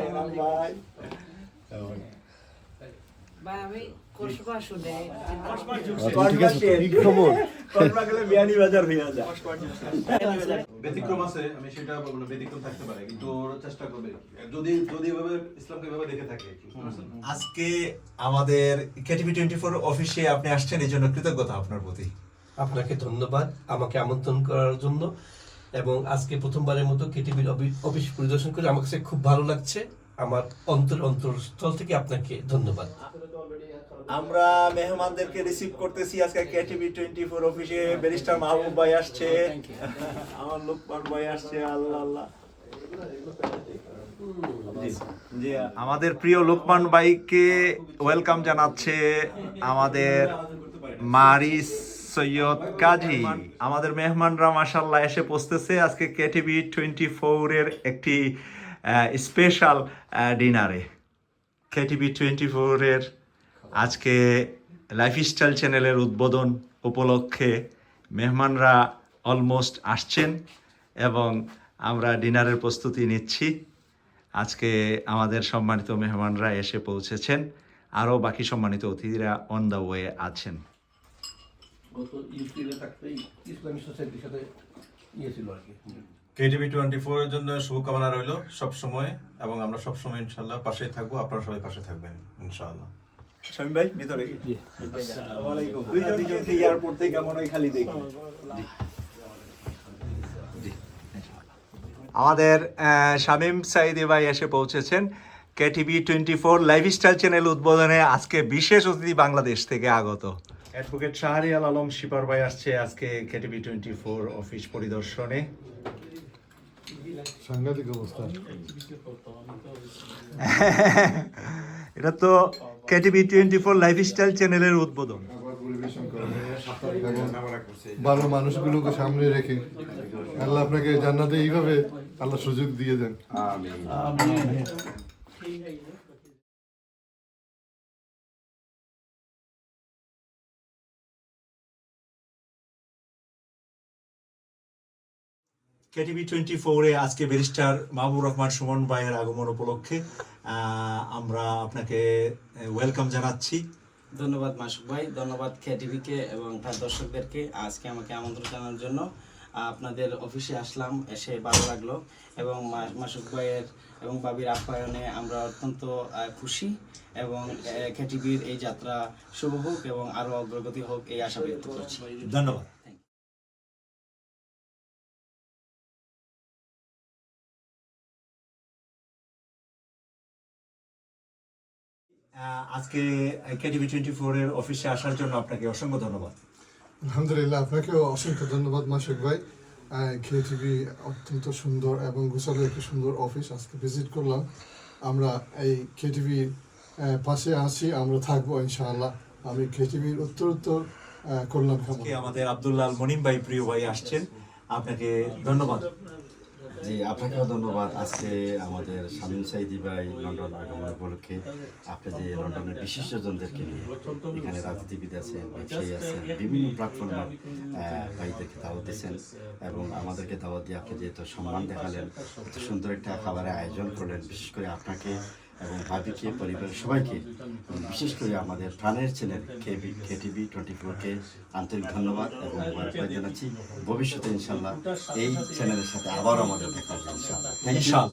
এনাম ভাই ভাই আমি কসবা শুনে ঠিক আছে কি খবর কসবা গেলে বিয়ানি বাজার হইয়া যায় ব্যতিক্রম আছে আমি সেটা বলব না, ব্যতিক্রম থাকতে পারে কিন্তু চেষ্টা করবে। যদি যদি এভাবে ইসলামকে এভাবে দেখে থাকে আজকে আমাদের কেটিভি টোয়েন্টি ফোর অফিসে আপনি আসছেন এই জন্য কৃতজ্ঞতা আপনার প্রতি। আপনাকে ধন্যবাদ আমাকে আমন্ত্রণ করার জন্য। এবং আজকে প্রথমবারের মতো কেটিভির অফিস পরিদর্শন করে আমার কাছে খুব ভালো লাগছে। আমার অন্তর অন্তরস্থল থেকে আপনাকে ধন্যবাদ। আমরা মেহমানদেরকে রিসিভ করতেছি। আজকে কেটিভি টোয়েন্টি ফোর অফিসে ব্যারিস্টার মাহবুব ভাই আসছে। আমার লোকমান ভাই আসছে আল্লাহ আল্লাহ। আমাদের প্রিয় লোকমান বাইকে ওয়েলকাম জানাচ্ছে আমাদের মারিস সৈয়দ কাজী। আমাদের মেহমানরা মাসাল্লাহ এসে পৌঁছতেছে আজকে কেটিভি টোয়েন্টি ফোরের একটি স্পেশাল ডিনারে কেটিভি টোয়েন্টি ফোরের আজকে লাইফস্টাইল চ্যানেলের উদ্বোধন উপলক্ষে মেহমানরা অলমোস্ট আসছেন এবং আমরা ডিনারের প্রস্তুতি নিচ্ছি। আজকে আমাদের সম্মানিত মেহমানরা এসে পৌঁছেছেন। আরও বাকি সম্মানিত অতিথিরা অন দ্য ওয়ে আছেন। গত ইউপিএলে থাকতে ইসলামী সোসাইটির সাথে ইয়ে ছিল আর কি। কেটিভি টোয়েন্টি ফোর এর জন্য শুভকামনা রইল সব সময় এবং আমরা সব সময় ইনশাল্লাহ পাশেই থাকব আপনারা সবাই পাশে থাকবেন ইনশাআল্লাহ। শামীম ভাই ভিতরে দুইজনকে এয়ারপোর্ট থেকে কেমন হয় খালি দেখি। আমাদের আহ, শামীম সাইদি ভাই এসে পৌঁছেছেন KTV twenty four lifestyle channel উদ্বোধনে আজকে বিশেষ অতিথি বাংলাদেশ থেকে আগত। অ্যাডভোকেট শাহরিয়াল আলম শিপার ভাই আসছে আজকে কেটিভি টোয়েন্টি ফোর অফিস পরিদর্শনে। সাংঘাতিক অবস্থা। এটা তো কেটিভি টোয়েন্টি ফোর লাইফস্টাইল চ্যানেলের উদ্বোধন। ভালো মানুষগুলোকে সামনে রেখে আল্লাহ আপনাকে জান্নাতে এইভাবে আল্লাহ সুযোগ দিয়ে দেন। কেটিভি টোয়েন্টি ফোরে আজকে ব্যারিস্টার মাহবুব রহমান সুমন ভাইয়ের আগমন উপলক্ষে আমরা আপনাকে ওয়েলকাম জানাচ্ছি। ধন্যবাদ মাসুক ভাই ধন্যবাদ কে এবং তার দর্শকদেরকে আজকে আমাকে আমন্ত্রণ জানানোর জন্য। আপনাদের অফিসে আসলাম এসে ভালো লাগল এবং মাসুক ভাইয়ের এবং বাবির আপ্যায়নে আমরা অত্যন্ত খুশি এবং কেটিভির এই যাত্রা শুভ হোক এবং আরও অগ্রগতি হোক এই আশা ব্যক্ত করছি। ধন্যবাদ। আজকে কেটিভি টোয়েন্টি ফোরের অফিসে আসার জন্য আপনাকে অসংখ্য ধন্যবাদ। আলহামদুলিল্লাহ আপনাকেও অসংখ্য ধন্যবাদ মাসুক ভাই। খেয়ে অত্যন্ত সুন্দর এবং গোছালো একটি সুন্দর অফিস আজকে ভিজিট করলাম। আমরা এই কেটিভির পাশে আছি আমরা থাকব ইনশাআল্লাহ। আমি কেটিভির উত্তর উত্তর আজকে আমাদের আব্দুল্লাহ মনিম ভাই প্রিয় ভাই আসছেন। আপনাকে ধন্যবাদ। জি, আপনাকেও ধন্যবাদ। আজকে আমাদের স্বামী সাইদি ভাই লন্ডন আগমন উপলক্ষে আপনি যে লন্ডনের বিশিষ্টজনদেরকে নিয়ে এখানে রাজনীতিবিদ আছেন, ব্যবসায়ী আছেন, বিভিন্ন প্ল্যাটফর্মে ভাইদেরকে দাওয়াত দিয়েছেন এবং আমাদেরকে দাওয়াত দিয়ে আপনি যেহেতু সম্মান দেখালেন, এত সুন্দর একটা খাবারের আয়োজন করলেন, বিশেষ করে আপনাকে এবং ভাবিকে পরিবারের সবাইকে বিশেষ করে আমাদের প্রাণের চ্যানেল কেবি, কেটিভি টোয়েন্টি ফোরকে আন্তরিক ধন্যবাদ এবং জানাচ্ছি। ভবিষ্যতে ইনশাল্লাহ এই চ্যানেলের সাথে আবার আমাদের দেখা হবে ইনশাল্লাহ